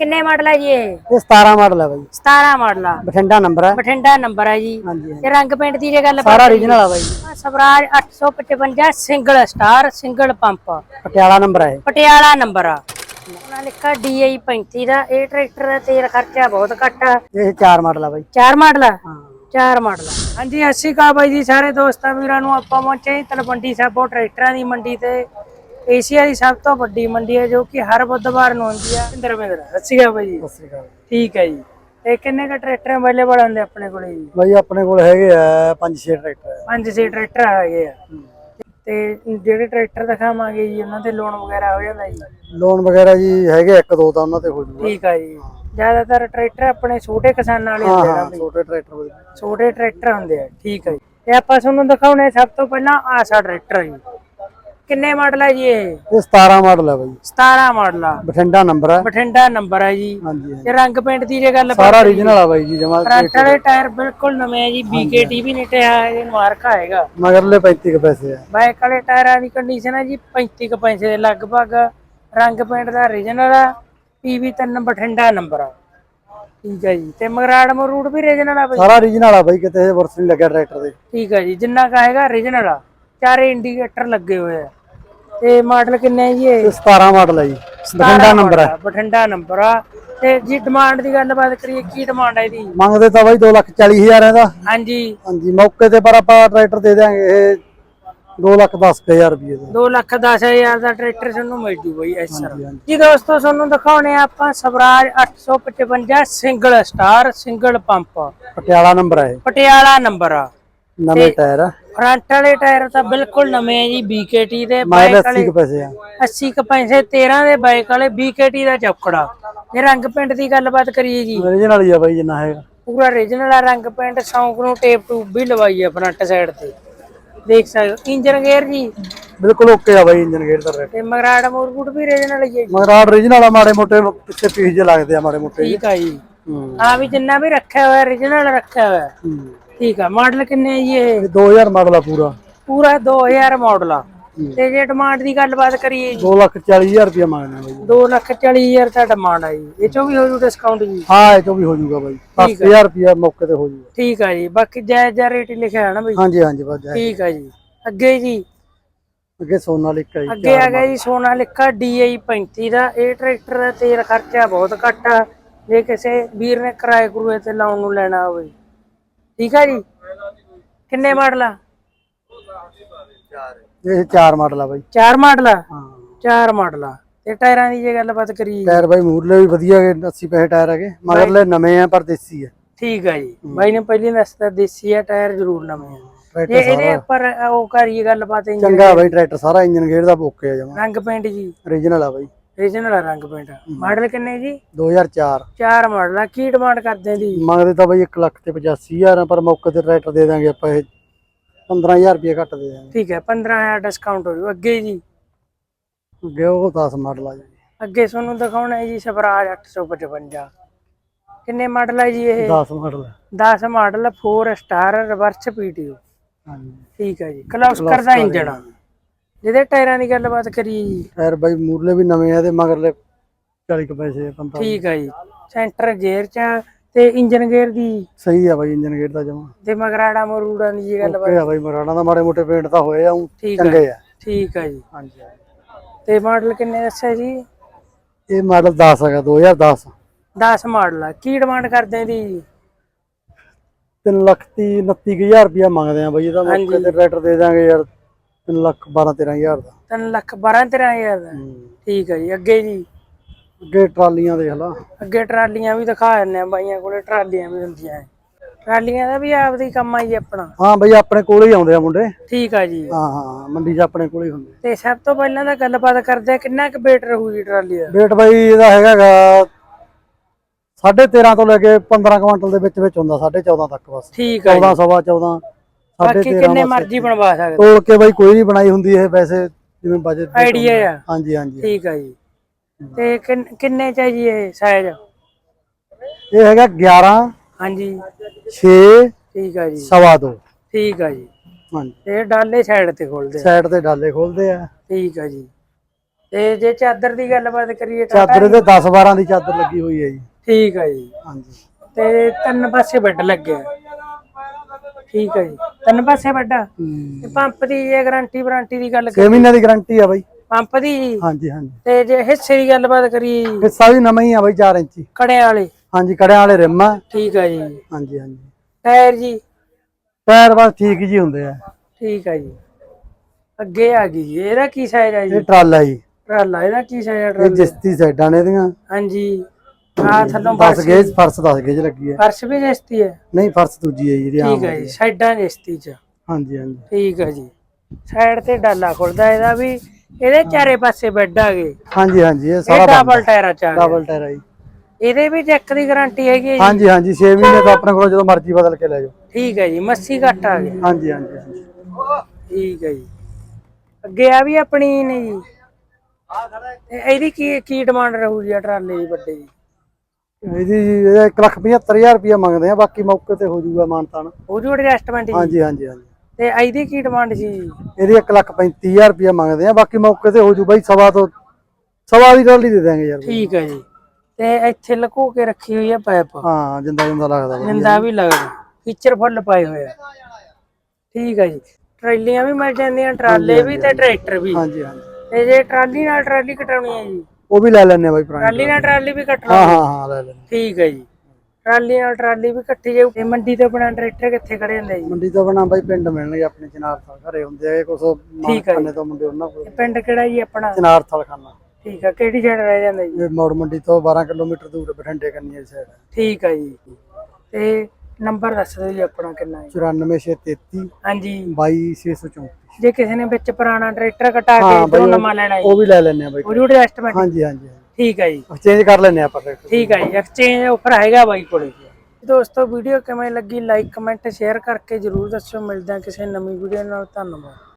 ਕਿੰਨੇ ਮਾਡਲ ਹੈ ਜੀ ਇਹ? ਇਹ 17 ਮਾਡਲ ਹੈ ਬਾਈ। 17 ਮਾਡਲ ਆ। ਬਠਿੰਡਾ ਨੰਬਰ ਹੈ ਬਠਿੰਡਾ ਨੰਬਰ ਹੈ ਜੀ। ਹਾਂਜੀ ਹਾਂਜੀ। ਤੇ ਰੰਗ ਪੇਂਟ ਦੀ ਜੇ ਗੱਲ ਸਾਰਾ ਓਰੀਜਨਲ ਆ ਬਾਈ। Swaraj 855 single star single pump. Patiala number ਹੈ ਇਹ। ਪਟਿਆਲਾ ਨੰਬਰ ਆ। ਉਹਨਾਂ ਲਿਖਾ DI 35 ਦਾ। ਇਹ ਟਰੈਕਟਰ ਦਾ ਤੇਲ ਖਰਚਾ ਬਹੁਤ ਘੱਟ ਆ। ਇਹ 4 ਮਾਡਲ ਆ ਬਾਈ। ਚਾਰ ਮਾਡਲ ਆ? ਹਾਂ। ਚਾਰ ਮਾਡਲ ਆ। ਹਾਂਜੀ ਅਸੀਂ ਕਾ ਬਾਈ ਜੀ ਸਾਰੇ ਦੋਸਤਾਂ ਵੀਰਾਂ ਨੂੰ ਆਪਾਂ ਪਹੁੰਚੇ ਹਾਂ ਤਲਵੰਡੀ ਸਾਬੋ ਟਰੈਕਟਰਾਂ ਦੀ ਮੰਡੀ ਤੇ। ਏਸ਼ੀਆ ਦੀ ਸਭ ਤੋਂ ਵੱਡੀ ਮੰਡੀ ਹੈ ਜੋ ਕਿ ਹਰ ਬੁੱਧਵਾਰ ਨੂੰ ਹੁੰਦੀ ਆ। ਇੰਦਰ ਮਿੰਦਰ ਅਸੀਂ ਕਾ ਬਾਈ ਜੀ। ਸਤਿ ਸ੍ਰੀ ਅਕਾਲ। ਠੀਕ ਹੈ ਜੀ। ਤੇ ਕਿੰਨੇ ਕ ਟਰੈਕਟਰ ਅਵੇਲੇਬਲ ਹੁੰਦੇ ਆਪਣੇ ਕੋਲੇ ਜੀ? ਬਾਈ ਆਪਣੇ ਕੋਲ ਹੈਗੇ ਆ 5-6 ਟਰੈਕਟਰ। ਹੈ ਪੰਜ ਛੇ ਟਰੈਕਟਰ ਹੈਗੇ ਆ। ਤੇ ਜਿਹੜੇ ਟਰੈਕਟਰ ਦਿਖਾਵਾਂਗੇ ਜੀ ਉਹਨਾਂ ਤੇ ਲੋਨ ਵਗੈਰਾ ਹੋ ਜਾਂਦਾ ਜੀ? ਲੋਨ ਵਗੈਰਾ ਜੀ ਹੈਗੇ ਇੱਕ ਦੋ ਤਾਂ ਉਹਨਾਂ ਤੇ ਹੋ ਜੂਗਾ। ਠੀਕ ਆ ਜੀ। ਜ਼ਿਆਦਾਤਰ ਟਰੈਕਟਰ ਆਪਣੇ ਛੋਟੇ ਕਿਸਾਨਾਂ ਵਾਲੇ ਹਾਂ ਹੁੰਦੇ ਆ ਹਾਂ। ਛੋਟੇ ਟਰੈਕਟਰ ਛੋਟੇ ਟਰੈਕਟਰ ਹੁੰਦੇ ਆ ਠੀਕ ਹੈ ਜੀ। ਤੇ ਆਪਾਂ ਤੁਹਾਨੂੰ ਦਿਖਾਉਣੇ ਸਭ ਤੋਂ ਪਹਿਲਾਂ ਆਸਾ ਟਰੈਕਟਰ ਜੀ। ਕਿੰਨੇ ਮਾਡਲ ਹੈ ਜੀ ਇਹ? ਇਹ 17 ਮਾਡਲ ਹੈ ਬਾਈ। 17 ਮਾਡਲ ਆ। ਬਠਿੰਡਾ ਨੰਬਰ ਹੈ ਬਠਿੰਡਾ ਨੰਬਰ ਹੈ ਜੀ। ਹਾਂਜੀ ਤੇ ਰੰਗ ਪੇਂਟ ਦੀ ਜੇ ਗੱਲ ਸਾਰਾ ਓਰੀਜਨਲ ਆ ਬਾਈ ਜੀ ਜਮਾ ਫਰੰਟ ਵਾਲੇ ਟਾਇਰ ਬਿਲਕੁਲ ਨਵੇਂ ਆ ਜੀ BKT ਵੀ ਨਹੀਂ ਟਿਆ ਇਹ ਮਾਰਕਾ ਹੈਗਾ। ਮਗਰਲੇ 35 ਕੁ ਪੈਸੇ ਆ। ਬਾਈਕ ਵਾਲੇ ਟਾਇਰਾਂ ਦੀ ਕੰਡੀਸ਼ਨ ਹੈ ਜੀ 35 ਕੁ ਪੈਸੇ ਦੇ ਲਗਭਗ। ਰੰਗ ਪੇਂਟ ਦਾ ਰੀਜਨਲ ਆ 3 ਬਠਿੰਡਾ ਨੰਬਰ ਆ। ਠੀਕ ਹੈ ਜੀ ਤੇ ਮਗਰਾੜ ਮਰੂੜ ਵੀ ਰੀਜਨਲ ਆ ਬਈ? ਸਾਰਾ ਓਰੀਜਨਲ ਆ ਬਾਈ ਕਿਤੇ ਵਰਸ ਨਹੀਂ ਲੱਗਿਆ ਟਰੈਕਟਰ ਦੇ ਠੀਕ ਹੈ ਜੀ ਜਿੰਨਾ ਕਾ ਹੈਗਾ ਰੀਜਨਲ ਆ। ਚਾਰੇ ਇੰਡੀਕੇਟਰ ਲੱਗੇ ਹੋਏ ਆ। ਤੇ ਮਾਡਲ ਕਿੰਨੇ ਜੀ ਇਹ? ਇਹ 17 ਮਾਡਲ ਹੈ ਜੀ। ਬਠਿੰਡਾ ਨੰਬਰ ਹੈ ਆ, ਬਠਿੰਡਾ ਨੰਬਰ ਆ। ਤੇ ਜੀ ਡਿਮਾਂਡ ਦੀ ਗੱਲਬਾਤ ਕਰੀਏ ਕੀ ਡਿਮਾਂਡ ਹੈ ਇਹਦੀ? ਮੰਗਦੇ ਤਾਂ ਬਾਈ 240000 ਇਹਦਾ। ਹਾਂਜੀ। ਹਾਂਜੀ ਮੌਕੇ ਤੇ ਪਰ ਆਪਾਂ ਟਰੈਕਟਰ ਦੇ ਦਿਆਂਗੇ ਇਹ 210000 ਰੁਪਏ ਦਾ। 2 ਲੱਖ 10000 ਦਾ ਟਰੈਕਟਰ ਤੁਹਾਨੂੰ ਮਿਲ ਜੂ ਬਈ ਇਸ ਤਰ੍ਹਾਂ। ਜੀ ਦੋਸਤੋ ਤੁਹਾਨੂੰ ਦਿਖਾਉਣੇ ਆ ਆਪਾਂ Swaraj 855 single star single pump Patiala number ਹੈ ਪਟਿਆਲਾ ਨੰਬਰ ਆ। ਨਵੇਂ ਟਾਇਰ ਆ। ਫਰੰਟ ਵਾਲੇ ਟਾਇਰ ਤਾਂ ਬਿਲਕੁਲ ਨਵੇਂ ਆ ਜੀ BKT ਦੇ ਬਾਈਕ 80 ਵਾਲੇ ਕੁ ਪੈਸੇ ਆ। 80 ਕ ਪੈਸੇ 13 ਦੇ ਬਾਈਕ ਵਾਲੇ BKT ਦਾ ਚੌਕੜਾ। ਇਹ ਰੰਗ ਪਿੰਡ ਦੀ ਗੱਲਬਾਤ ਕਰੀਏ ਜੀ। ਓਰੀਜਨਲ ਹੀ ਆ ਬਾਈ ਜਿੰਨਾ ਹੈਗਾ। ਪੂਰਾ ਰੀਜਨਲ ਆ ਰੰਗ ਪਿੰਡ ਸ਼ੌਂਕ ਨੂੰ ਟੇਪ ਟੂਬ ਵੀ ਲਵਾਈ ਆ ਫਰੰਟ ਸਾਈਡ ਤੇ। ਦੇਖ ਸਕਦੇ ਇੰਜਨ ਗੇਅਰ ਜੀ। ਬਿਲਕੁਲ ਓਕੇ ਆ ਬਾਈ ਇੰਜਨ ਗੇਅਰ ਦਾ ਟਰੈਕਟਰ ਤੇ ਮਗਰਾੜ ਮੋਰਗੁੱਟ ਵੀ ਰੀਜਨਲ ਹੀ ਹੈ ਜੀ। ਮਗਰ ਓਰੀਜਨਲ ਆ ਮਾੜੇ ਮੋਟੇ ਪਿੱਛੇ ਪੀਸ ਜੇ ਲੱਗਦੇ ਆ ਮਾੜੇ ਮੋਟੇ ਠੀਕ ਆ ਜੀ। ਹੂੰ। ਵੀ ਜਿੰਨਾ ਵੀ ਰੱਖਿਆ ਹੋਇਆ ਰੀਜਨਲ ਰੱਖਿਆ ਹੋਇਆ। ਹੂੰ। ਠੀਕ ਆ ਮਾਡਲ ਕਿੰਨੇ ਆ ਜੀ ਇਹ? ਇਹ 2000 ਮਾਡਲ ਆ ਪੂਰਾ। ਪੂਰਾ 2000 ਮਾਡਲ ਆ। ਤੇ ਜੇ ਡਿਮਾਂਡ ਦੀ ਗੱਲਬਾਤ ਕਰੀਏ ਜੀ। 240000 ਰੁਪਏ ਮੰਗਦੇ ਆ ਬਾਈ। 2 ਲੱਖ 40 ਹਜ਼ਾਰ ਦਾ ਡਿਮਾਂਡ ਆ ਜੀ। ਇਹ ਚੋਂ ਵੀ ਹੋ ਜੂ ਡਿਸਕਾਊਂਟ ਜੀ? ਹਾਂ ਇਹ ਤੋਂ ਵੀ ਹੋ ਜਾਊਗਾ ਬਾਈ 10000 ਰੁਪਏ ਮੌਕੇ ਤੇ ਹੋ ਜਾਊਗਾ ਠੀਕ ਆ ਜੀ। ਬਾਕੀ ਜਾਇਜ਼ ਜਿਹਾ ਰੇਟ ਹੀ ਲਿਖਿਆ ਹੈ ਨਾ ਬਈ? ਹਾਂਜੀ ਹਾਂਜੀ ਬਸ ਜਾਏ। ਠੀਕ ਆ ਜੀ। ਅੱਗੇ ਜੀ? ਅੱਗੇ ਸੋਨਾਲਿਕਾ ਜੀ ਅੱਗੇ ਆ ਗਿਆ ਜੀ ਸੋਨਾਲਿਕਾ DI 35 ਦਾ। ਇਹ ਟਰੈਕਟਰ ਦਾ ਤੇਲ ਖਰਚਾ ਬਹੁਤ ਘੱਟ ਆ। ਜੇ ਕਿਸੇ ਵੀਰ ਨੇ ਕਿਰਾਏ ਕਰੂਏ ਤੇ ਲਾਉਣ ਨੂੰ ਲੈਣਾ ਹੋਵੇ। ਠੀਕ ਆ ਜੀ? ਕਿੰਨੇ ਮਾਡਲ ਆ? ਇਹ ਚਾਰ ਮਾਡਲ ਆ ਬਾਈ। ਚਾਰ ਮਾਡਲ ਆ? ਹਾਂ। ਚਾਰ ਮਾਡਲ ਆ। ਤੇ ਟਾਇਰਾਂ ਦੀ ਜੇ ਗੱਲਬਾਤ ਕਰੀਏ। ਟਾਇਰ ਬਾਈ ਮੂਰਲੇ ਵੀ ਵਧੀਆ ਹੈਗੇ 80 ਪੈਸੇ ਟਾਇਰ ਹੈਗੇ। ਮਗਰਲੇ ਨਵੇਂ ਆ ਪਰ ਦੇਸੀ ਆ। ਠੀਕ ਆ ਜੀ। ਬਾਈ ਨੇ ਪਹਿਲੀ ਦੱਸਤਾ ਦੇਸੀ ਆ ਟਾਇਰ ਜ਼ਰੂਰ ਨਵੇਂ ਆ। ਟਰੈਕਟਰ ਇਹਦੇ ਉੱਪਰ ਉਹ ਕਰੀਏ ਗੱਲਬਾਤ ਇੰਜਨ ਚੰਗਾ ਬਾਈ ਟਰੈਕਟਰ ਸਾਰਾ ਇੰਜਨ ਗੇਅਰ ਦਾ ਓਕੇ ਆ ਜਮਾ। ਰੰਗ ਪੇਂਟ ਜੀ। ਓਰੀਜਨਲ ਆ ਬਾਈ। ਰੀਜਨਲ ਆ ਰੰਗ ਪੇਂਟ ਮਾਡਲ ਕਿੰਨੇ ਜੀ? 2004 ਚਾਰ। ਮਾਡਲ ਆ। ਕੀ ਡਿਮਾਂਡ ਕਰਦੇ ਦੀ ਮੰਗਦੇ ਤਾਂ ਬਾਈ 1 ਲੱਖ ਤੇ 85000 ਆ ਪਰ ਮੌਕੇ ਤੇ ਟਰੈਕਟਰ ਦੇ ਦਾਂਗੇ ਆਪਾਂ ਇਹ। 15000 ਰੁਪਏ ਘੱਟ ਦੇ ਦਾਂਗੇ। ਠੀਕ ਹੈ 15000 ਡਿਸਕਾਊਂਟ ਹੋ ਜੂ। ਅੱਗੇ ਜੀ? ਅੱਗੇ ਉਹ 10 ਮਾਡਲ ਆ ਜੀ। ਅੱਗੇ ਤੁਹਾਨੂੰ ਦਿਖਾਉਣਾ ਹੈ ਜੀ ਸਵਰਾਜ 855 ਕਿੰਨੇ ਮਾਡਲ ਹੈ ਜੀ ਇਹ? 10 model 10 model 4 star reverse PTO ਹਾਂਜੀ। ਠੀਕ ਹੈ ਜੀ। ਕਲੌਸਕਰ ਦਾ ਇੰਜਣ ਆ। ਜਿਹਦੇ ਟਾਇਰਾਂ ਦੀ ਗੱਲਬਾਤ ਕਰੀਏ ਜੀ ਟਾਇਰ ਬਾਈ ਮੂਰਲੇ ਵੀ ਨਵੇਂ ਆ ਤੇ ਮਗਰਲੇ 40 ਕੁ ਪੈਸੇ 45 ਠੀਕ ਹੈ ਜੀ। ਸੈਂਟਰ ਗੇਅਰ ਚ ਆ ਤੇ ਇੰਜਨ ਗੇਅਰ ਦੀ। ਸਹੀ ਆ ਬਾਈ ਇੰਜਨ ਗੇਅਰ ਦਾ ਜਮਾ। ਤੇ ਮਗਰਾੜਾ ਮਰੂੜਾ ਦੀ ਜੀ ਗੱਲਬਾਤ। ਓਕੇ ਆ ਬਾਈ ਮਰਾਣਾ ਦਾ ਮਾੜੇ ਮੋਟੇ ਪੇਂਟ ਤਾਂ ਹੋਏ ਆ ਊਂ ਠੀਕ ਚੰਗੇ ਆ। ਠੀਕ ਹੈ ਜੀ। ਹਾਂਜੀ ਤੇ ਮਾਡਲ ਕਿੰਨੇ ਦੱਸਿਆ ਜੀ? ਇਹ ਮਾਡਲ 10 ਹੈਗਾ 2010 10 ਮਾਡਲ ਆ। ਕੀ ਡਿਮਾਂਡ ਕਰਦੇ ਆ ਦੀ? 3 ਲੱਖ ਤੀਹ 29000 ਰੁਪਇਆ ਮੰਗਦੇ ਆ ਬਾਈ ਇਹਦਾ ਮੌਕੇ ਤੇ ਟਰੈਕਟਰ ਦੇ ਦਾਂਗੇ ਯਾਰ। 3 ਲੱਖ 12 13000 ਦਾ। 3 ਲੱਖ 12 13000 ਦਾ। ਹੂੰ। ਠੀਕ ਹੈ ਜੀ ਅੱਗੇ ਜੀ। ਅੱਗੇ ਟਰਾਲੀਆਂ ਦੇਖ ਲਾ। ਅੱਗੇ ਟਰਾਲੀਆਂ ਵੀ ਦਿਖਾ ਦਿੰਦੇ ਆ ਬਾਈਆਂ ਕੋਲੇ ਟਰਾਲੀਆਂ ਵੀ ਹੁੰਦੀਆਂ ਐ ਟਰਾਲੀਆਂ ਦਾ ਵੀ ਆਪਦੀ ਕੰਮ ਆ ਜੀ ਆਪਣਾ। ਹਾਂ ਬਾਈ ਆਪਣੇ ਕੋਲੇ ਹੀ ਆਉਂਦੇ ਆ ਮੁੰਡੇ। ਠੀਕ ਆ ਜੀ। ਹਾਂ ਹਾਂ ਮੰਡੀ 'ਚ ਆਪਣੇ ਕੋਲੇ ਹੀ ਹੁੰਦੇ ਤੇ ਸਭ ਤੋਂ ਪਹਿਲਾਂ ਤਾਂ ਗੱਲਬਾਤ ਕਰਦੇ ਆ ਕਿੰਨਾ ਕੁ weight ਰਹੂ ਜੀ ਟਰਾਲੀ ਦਾ? ਬਾਈ ਇਹਦਾ ਹੈਗਾਗਾ 13.5 ਤੋਂ ਲੈ ਕੇ 15 ਕੁਇੰਟਲ ਦੇ ਵਿੱਚ ਵਿੱਚ ਹੁੰਦਾ 14.5 ਤੱਕ ਬਸ। ਠੀਕ ਆ ਜੀ। 14 ਸਵਾ 14 ਬਾਕੀ 13.5 ਕਿੰਨੇ ਮਰਜ਼ੀ ਬਣਵਾ ਸਕਦੇ। ਤੋਲ ਕੇ ਬਾਈ ਕੋਈ ਨਹੀਂ ਬਣਾਈ ਹੁੰਦੀ ਇਹ ਵੈਸੇ ਜਿਵੇਂ ਬਜਟ ਆਈਡੀਆ ਆ। ਹਾਂਜੀ ਹਾਂਜੀ। ਠੀਕ ਆ ਜੀ। ਤੇ ਕਿੰਨ- ਕਿੰਨੇ ਚ ਹੈ ਜੀ ਇਹ ਸਾਈਜ਼ ਇਹ ਹੈਗਾ 11 ਹਾਂਜੀ। 6 ਠੀਕ ਆ ਜੀ। ਸਵਾ 2 ਠੀਕ ਆ ਜੀ। ਹਾਂਜੀ। ਤੇ ਡਾਲੇ ਸਾਈਡ ਤੇ ਖੋਲਦੇ ਆ। ਸਾਈਡ ਤੇ ਡਾਲੇ ਖੋਲਦੇ ਆ। ਠੀਕ ਆ ਜੀ। ਤੇ ਜੇ ਚਾਦਰ ਦੀ ਗੱਲਬਾਤ ਕਰੀਏ ਤਾਂ ਚਾਦਰ ਇਹਦੇ 10 12 ਦੀ ਚਾਦਰ ਲੱਗੀ ਹੋਈ ਹੈ ਜੀ। ਠੀਕ ਹੈ ਜੀ। ਹਾਂਜੀ। ਤੇ ਤਿੰਨ ਪਾਸੇ ਬੈੱਡ ਲੱਗਿਆ ਠੀਕ ਹੈ ਜੀ। ਤਿੰਨ ਪਾਸੇ? ਹੂੰ ਤੇ ਪੰਪ ਦੀ ਜੇ ਗਾਰੰਟੀ ਵਾਰੰਟੀ ਦੀ ਗੱਲ 6 ਮਹੀਨਿਆਂ ਦੀ ਗਾਰੰਟੀ ਆ ਬਾਈ। ਪੰਪ ਦੀ? ਜੀ ਹਾਂਜੀ ਹਾਂਜੀ। ਤੇ ਜੇ ਹਿੱਸੇ ਦੀ ਗੱਲਬਾਤ ਕਰੀਏ ਜੀ, ਹਿੱਸਾ ਵੀ ਨਵਾਂ ਹੀ ਆ ਬਾਈ 4 ਇੰਚੀ। ਕੜਿਆਂ ਵਾਲੇ। ਹਾਂਜੀ ਕੜਿਆਂ ਵਾਲੇ ਰਿਮ ਆ। ਠੀਕ ਹੈ ਜੀ। ਹਾਂਜੀ ਹਾਂਜੀ। ਟਾਇਰ ਜੀ? ਟਾਇਰ ਬਸ ਠੀਕ ਜੀ ਹੁੰਦੇ ਆ। ਠੀਕ ਹੈ ਜੀ। ਅੱਗੇ ਆ ਗਈ ਜੀ। ਇਹਦਾ ਕੀ ਸਾਈਜ਼ ਹੈ ਜੀ? ਇਹ ਟਰਾਲਾ ਜੀ। ਟਰਾਲਾ ਇਹਦਾ ਕੀ ਸਾਈਜ਼ ਹੈ ਇਹ ਟਰਾਲਾ? ਜਿਸਤੀ ਸਾਈਡਾਂ ਨੇ ਇਹਦੀਆਂ। ਹਾਂਜੀ। ਆ ਥੱਲੋਂ 10 ਫਰਸ਼ ਗੇਜ ਫਰਸ਼ 10 ਗੇਜ ਲੱਗੀ ਹੈ। ਫਰਸ਼ ਵੀ ਜਿਸਤੀ ਹੈ? ਨਹੀਂ ਫਰਸ਼ ਦੂਜੀ ਹੈ ਜੀ ਜਿਹੜੀ ਆਮ ਠੀਕ ਹੈ ਜੀ ਸਾਈਡਾਂ ਜਿਸਤੀ ਚ। ਹਾਂਜੀ ਹਾਂਜੀ। ਠੀਕ ਹੈ ਜੀ। ਸਾਈਡ ਤੇ ਡਾਲਾ ਖੁੱਲਦਾ ਇਹਦਾ ਵੀ ਇਹਦੇ ਚਾਰੇ ਪਾਸੇ ਬੈੱਡ ਆ ਗਏ। ਹਾਂਜੀ ਹਾਂਜੀ ਇਹ ਇਹ ਸਾਰਾ ਡਬਲ ਟਾਇਰਾਂ ਚ ਆ ਗਏ ਡਬਲ ਟਾਇਰ ਆ ਜੀ। ਇਹਦੇ ਵੀ ਚੈੱਕ ਦੀ ਗਾਰੰਟੀ ਹੈਗੀ ਹੈ ਜੀ? ਹਾਂਜੀ ਹਾਂਜੀ 6 ਮਹੀਨੇ ਤਾਂ ਆਪਣੇ ਕੋਲ ਜਦੋਂ ਮਰਜ਼ੀ ਬਦਲ ਕੇ ਲੈ ਜਾਓ। ਠੀਕ ਹੈ ਜੀ ਮੱਸੀ ਘੱਟ ਆ ਗਈ ਹਾਂਜੀ ਹਾਂਜੀ ਹਾਂਜੀ। ਠੀਕ ਹੈ ਜੀ। ਅੱਗੇ ਆ ਵੀ ਆਪਣੀ ਨੇ ਜੀ। ਤੇ ਇਹਦੀ ਕੀ ਕੀ ਡਿਮਾਂਡ ਰਹੂ ਜੀ ਆਹ ਟਰਾਲੇ ਦੀ ਵੱਡੇ ਜੀ ਇਹਦੀ ਇਹਦਾ 175000 ਰੁਪਇਆ ਮੰਗਦੇ ਆ ਬਾਕੀ ਮੌਕੇ ਤੇ ਹੋ ਜਾਊਗਾ ਮਾਨਤਾਨ ਉਹ ਜੋ ਐਡਜਸਟਮੈਂਟ ਜੀ? ਹਾਂਜੀ ਹਾਂਜੀ ਹਾਂਜੀ। ਤੇ ਇਹਦੀ ਕੀ ਡਿਮਾਂਡ ਸੀ ਜੀ? ਇਹਦੀ 135000 ਰੁਪਇਆ ਮੰਗਦੇ ਆ ਬਾਕੀ ਮੌਕੇ ਤੇ ਹੋ ਜੂ ਬਾਈ ਸਵਾ ਤੋਂ ਸਵਾ ਦੀ ਟਰਾਲੀ ਦੇ ਦਾਂਗੇ ਯਾਰ। ਠੀਕ ਹੈ ਜੀ। ਤੇ ਇੱਥੇ ਲਕੋ ਕੇ ਰੱਖੀ ਹੋਈ ਹੈ ਪਾਈਪ ਹਾਂ ਜਿੰਦਾ ਜਿੰਦਾ ਲੱਗਦਾ ਬਾਈ। ਨਿੰਦਾ ਵੀ ਲੱਗਦਾ। ਫੀਚਰ ਫੁੱਲ ਪਾਏ ਹੋਏ ਆ। ਠੀਕ ਹੈ ਜੀ। ਟਰਾਲੀਆਂ ਵੀ ਮਿਲ ਜਾਂਦੀਆਂ ਟਰਾਲੇ ਵੀ ਤੇ ਟਰੈਕਟਰ ਵੀ। ਹਾਂਜੀ ਹਾਂਜੀ। ਤੇ ਜੇ ਟਰਾਲੀ ਨਾਲ ਟਰਾਲੀ ਕਟਾਉਣੀ ਹੈ ਜੀ? ਉਹ ਵੀ ਲੈ ਲੈਣੇ ਬਾਈ ਪੁਰਾਣੀ ਟਰਾਲੀ ਨਾਲ ਟਰਾਲੀ। ਵੀ ਕੱਟ ਹਾਂ ਲਓ। ਹਾਂ ਹਾਂ ਲੈ ਲੈਣੇ ਠੀਕ ਹੈ ਜੀ। ਟਰਾਲੀ ਨਾਲ ਟਰਾਲੀ ਵੀ ਕੱਟੀ ਜਾਊ। ਤੇ ਮੰਡੀ ਤੋਂ ਬਣਾ ਟਰੈਕਟਰ ਕਿੱਥੇ ਖੜੇ ਹੁੰਦੇ ਜੀ? ਮੰਡੀ ਤੋਂ ਬਣਾ ਬਾਈ ਪਿੰਡ ਮਿਲਣਗੇ ਆਪਣੇ ਚਨਾਰ ਥਲ ਘਰੇ ਹੁੰਦੇ ਆ। ਕੁਛ ਠੀਕ ਹੈ ਮਾਨਖਾਨੇ ਤੋਂ ਮੁੰਡੇ ਉਹਨਾਂ ਕੋਲ। ਇਹ ਪਿੰਡ ਕਿਹੜਾ ਜੀ ਆਪਣਾ? ਚਨਾਰ ਥਲ ਖਾਨਾ। ਠੀਕ ਹੈ। ਕਿਹੜੀ ਸਾਈਡ ਰਹਿ ਜਾਂਦਾ ਜੀ? ਇਹ ਮੋੜ ਮੰਡੀ ਤੋਂ 12 ਕਿਲੋਮੀਟਰ ਦੂਰ ਬਠਿੰਡੇ ਕੰਨੀ ਸਾਈਡ ਠੀਕ ਹੈ ਜੀ। ਤੇ ਨੰਬਰ ਦੱਸ ਦਿਓ ਜੀ ਆਪਣਾ ਕਿੰਨਾ ਹੈ। 94633 ਹਾਂਜੀ। 22634 ਜੇ ਕਿਸੇ ਨੇ ਵਿੱਚ ਪੁਰਾਣਾ ਟਰੈਕਟਰ ਕਟਾ ਕੇ ਹਾਂ ਬਾਈ ਨਵਾਂ ਲੈਣਾ ਜੀ। ਉਹ ਵੀ ਲੈ ਲੈਣੇ ਆ ਬਾਈ। ਉਹ ਜੁੜੇ ਐਸਟੀਮੇਟ ਹਾਂਜੀ ਹਾਂਜੀ ਠੀਕ ਹੈ ਜੀ। ਐਕਸਚੇਂਜ ਕਰ ਲੈਣੇ ਆਪਾਂ ਟਰੈਕਟਰ ਠੀਕ ਹੈ ਜੀ। ਐਕਸਚੇਂਜ ਆਫਰ ਹੈਗਾ ਬਾਈ ਕੋਲੇ ਦੋਸਤੋ ਵੀਡੀਓ ਕਿਵੇਂ ਲੱਗੀ? ਲਾਈਕ ਕਮੈਂਟ ਸ਼ੇਅਰ ਕਰਕੇ ਜਰੂਰ ਦੱਸਿਓ। ਮਿਲਦੇ ਹਾਂ ਕਿਸੇ ਨਵੀਂ ਵੀਡੀਓ ਨਾਲ। ਧੰਨਵਾਦ।